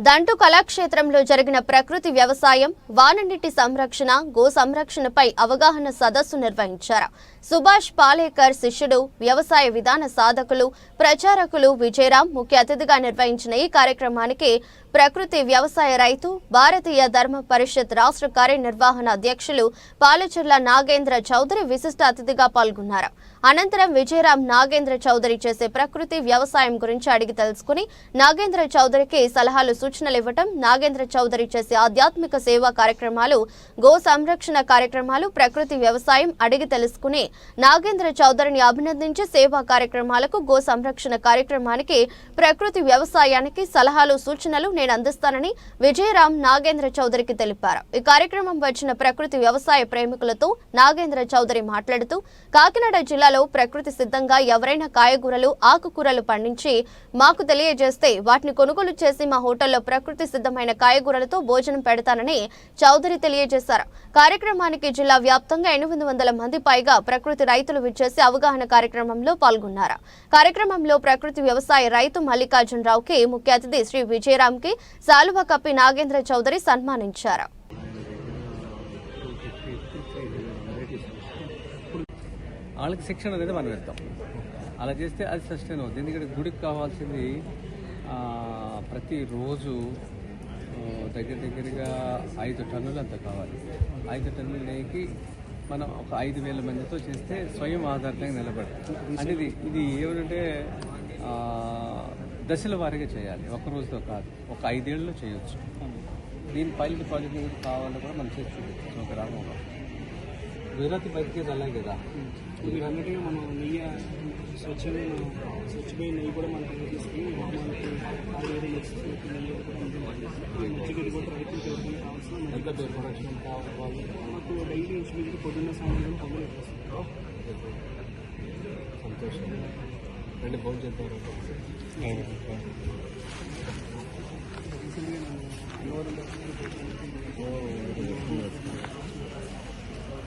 దంటు కళాక్షేత్రంలో జరిగిన ప్రకృతి వ్యవసాయం వాననీటి సంరక్షణ గో సంరక్షణపై అవగాహన సదస్సు నిర్వహించారు. సుభాష్ పాలేకర్ శిష్యుడు వ్యవసాయ విధాన సాధకులు ప్రచారకులు విజయరాం ముఖ్య అతిథిగా నిర్వహించిన ఈ కార్యక్రమానికి ప్రకృతి వ్యవసాయ రైతు భారతీయ ధర్మ పరిషత్ రాష్ట్ర కార్యనిర్వహణ అధ్యక్షులు పాలచెర్ల నాగేంద్ర చౌదరి విశిష్ట అతిథిగా పాల్గొన్నారు. అనంతరం విజయరాం నాగేంద్ర చౌదరి చేసే ప్రకృతి వ్యవసాయం గురించి అడిగి తెలుసుకుని నాగేంద్ర చౌదరికి సలహాలు సూచనలు ఇవ్వటం నాగేంద్ర చౌదరి చేసే ఆధ్యాత్మిక సేవా కార్యక్రమాలు గో సంరక్షణ కార్యక్రమాలు ప్రకృతి వ్యవసాయం అడిగి తెలుసుకుని నాగేంద్ర చౌదరిని అభినందించి సేవా కార్యక్రమాలకు గో సంరక్షణ కార్యక్రమానికి ప్రకృతి వ్యవసాయానికి సలహాలు సూచనలు నేను అందిస్తానని విజయరాం నాగేంద్ర చౌదరికి తెలిపారు. ఈ కార్యక్రమం వచ్చిన ప్రకృతి వ్యవసాయ ప్రేమికులతో నాగేంద్ర చౌదరి మాట్లాడుతూ కాకినాడ జిల్లా జిల్లాలో ప్రకృతి సిద్ధంగా ఎవరైనా కాయగూరలు ఆకుకూరలు పండించి మాకు తెలియజేస్తే వాటిని కొనుగోలు చేసి మా హోటల్లో ప్రకృతి సిద్ధమైన కాయగూరలతో భోజనం పెడతానని చౌదరి తెలియజేశారు. కార్యక్రమానికి జిల్లా వ్యాప్తంగా ఎనిమిది వందల మంది పైగా ప్రకృతి రైతులు విచ్చేసి అవగాహన కార్యక్రమంలో పాల్గొన్నారు. కార్యక్రమంలో ప్రకృతి వ్యవసాయ రైతు మల్లికార్జునరావుకి ముఖ్య అతిథి శ్రీ విజయరామ్కి సాలువ కప్పి నాగేంద్ర చౌదరి సన్మానించారు. వాళ్ళకి శిక్షణ అనేది మనం ఇస్తాం అలా చేస్తే అది సస్టైన్ అవుతుంది ఎందుకంటే గుడికి కావాల్సింది ప్రతిరోజు దగ్గర దగ్గరగా ఐదు టన్నులు అంత కావాలి. ఐదు టన్నులు నెయ్యికి మనం ఒక ఐదు వేల మందితో చేస్తే స్వయం ఆధారితంగా నిలబడతాం. అంటే ఇది ఇది దశల వారీగా చేయాలి. ఒక రోజుతో కాదు ఒక ఐదేళ్ళలో చేయొచ్చు. దీని పైలట్ ప్రాజెక్ట్ కావాలని కూడా మనం చేసి చూపించచ్చు ఒక గ్రామంలో గుజరాతీ బతికేది అలాగే కదా. మీరు అన్నట్టుగా మనం నెయ్యి స్వచ్ఛమైన స్వచ్ఛమైన నెయ్యి కూడా మనం కావాల్సిన ఎంత ప్రొడక్షన్ కావాలి? మాకు డైలీ ఇంచుమించు పొద్దున్న సాయంత్రం వస్తుంది. సంతోషం. రెండు భోజనం చేద్దాం. రీసెంట్గా నేను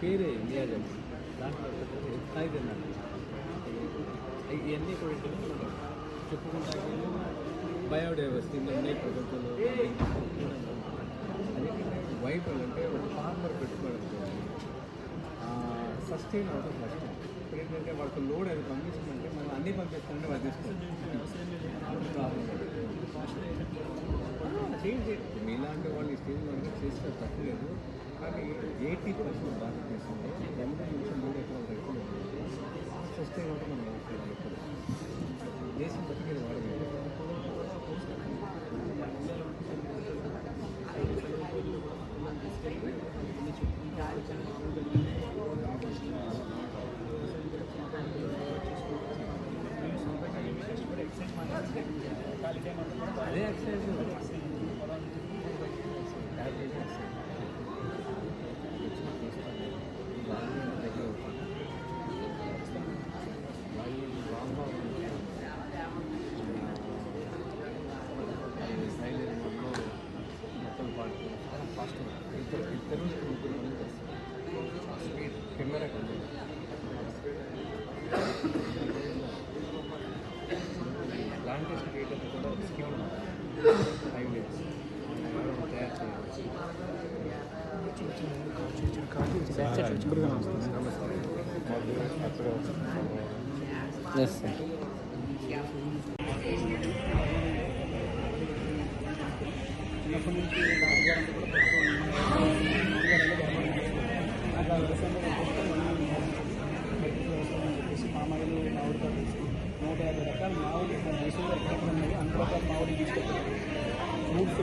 పేరే నియోజకం దాంట్లో స్థాయి తిన్నాను ఇవన్నీ కూడా చెప్పుకుంటా బయోడైవర్సిటీ ఉన్నాయి ప్రపంచంలో వైఫల్ అంటే ఒక ఫార్మర్ పెట్టుకోవడం సస్టైన్ అవడం కష్టం ఇప్పుడు ఏంటంటే వాళ్ళకి లోడ్ అది పంపించమంటే మనం అన్నీ పంపిస్తామంటే వాళ్ళు తీసుకోండి చేయండి. అంటే వాళ్ళు ఈ స్టేజ్ వరకు చేస్తే తప్పలేదు కానీ ఎయిటీ పర్సెంట్ భారతదేశంలో ఎనభై నుంచి మూడు ఎకరాల రైతులు సస్టైన్ అవడం మనం అవసరం ఇప్పుడు దేశం బతికేది వాడలేదు కెమెరా ప్లాంటేషన్ చేయడం కూడా ఒక స్కీమ్ ఉంది ఫైవ్ ఇయర్స్ తయారు చేయాలి చిన్నప్పటి నుంచి నాన్నగారు అంటే కూడా నాన్నగారు వ్యవసాయంలో చెప్పేసి మామయ్యలు మామిడి తోట నూట యాభై రకాల మామిడి దేశంలో ఎక్కడ ఉన్నాయి? అన్ని రకాల మామిడి తీసుకొచ్చారు ఫ్రూట్స్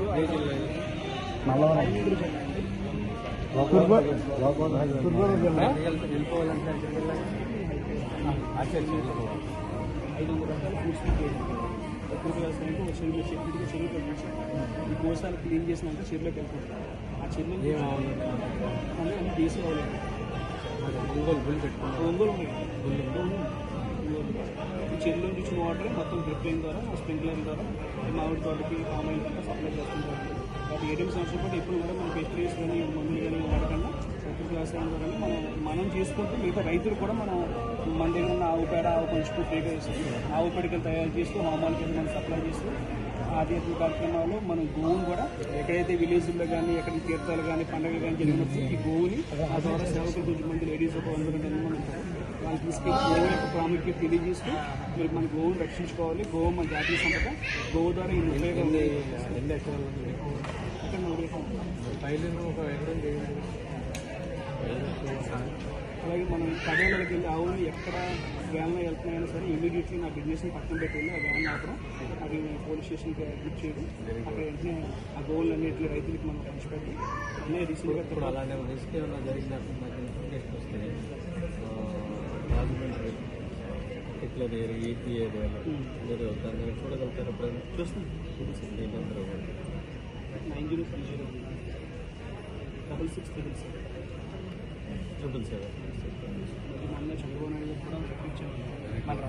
వెళ్ళిపోవాలంటే ఐదు రకాల ఫ్రూట్స్ ప్రకృతి వ్యవసాయానికి ఒక చెరువు చెరువు చెరువు కట్టించాం ఈ గోశాల క్లీన్ చేసినాక చెరువులోకి వెళ్తాం ఆ చెరువు అంటే అన్ని దేశీ ఒంగోలు బుల్ పెట్టుకున్నాం ఒంగోలు. ఈ చెరువులో నుంచి వాటర్ మొత్తం డ్రిప్ లైన్ ద్వారా స్ప్రింక్లర్ ద్వారా మామిడి తోటకి పామ్ ఆయిల్ కంటే సప్లై చేస్తుంటారు. అది ఏటీఎం సంవత్సరం పాటు ఎప్పుడు కూడా మన పెస్టిసైడ్స్ కానీ మందులు కానీ వాడకుండా ప్రకృతి వ్యవసాయం ద్వారా మనం మనం చేసుకుంటూ మిగతా రైతులు కూడా మనం మన దగ్గర ఉన్న ఆవు పేడ ఆవు పంచుకు ఫ్రీగా ఇస్తూ ఆవు పిడికలు తయారు చేస్తూ హోమాలకి మనం సప్లై చేస్తూ ఆధ్యాత్మిక కార్యక్రమాలు మనం గోవును కూడా ఎక్కడైతే విలేజ్లో కానీ ఎక్కడ తీర్థాలు కానీ పండుగలు కానీ జరిగినప్పుడు ఈ గోవుని ఆ ద్వారా సేవకులు కొంచెం మంది లేడీస్ ఒక వంద మంది ఉంటారు. వాళ్ళు తీసుకెళ్ళి గోవు యొక్క ప్రాముఖ్యత తెలియజేస్తూ మీరు మన గోవును రక్షించుకోవాలి. గోవు మన జాతీయ సంపద. గోవు ద్వారా ఈ ఉపయోగం మూడు. పైలను ఒక ఎకరం చేయండి అలాగే మనం కడవలకి వెళ్ళి ఆవులు ఎక్కడ వ్యాన్లో వెళ్తున్నాయన్నా సరే ఇమీడియట్లీ నా బిజినెస్ని పక్కన పెట్టి వెళ్ళి ఆ వ్యాన్ ఆపడం అది పోలీస్ స్టేషన్కి అడ్మిట్ చేయడం. అక్కడ వెంటనే ఆ గోవులు అన్నింటి రైతులకి మనం పంచిపెట్టి అన్నీ రీసెంట్గా ఇప్పుడు అలానే రిస్క్ ఏమైనా జరిగినప్పుడు నాకు ఇన్ఫర్మేషన్ వస్తే రాజమండ్రి పర్టికులర్ ఏరియా ఏపీ ఏరియాలో మీరు దాన్ని చూడగలుగుతారు ఎప్పుడైనా చూస్తాం. మీ number nine zero three zero. Double six triple seven triple seven మన చంద్రబాబు నాయుడు కూడా మన రాష్ట్ర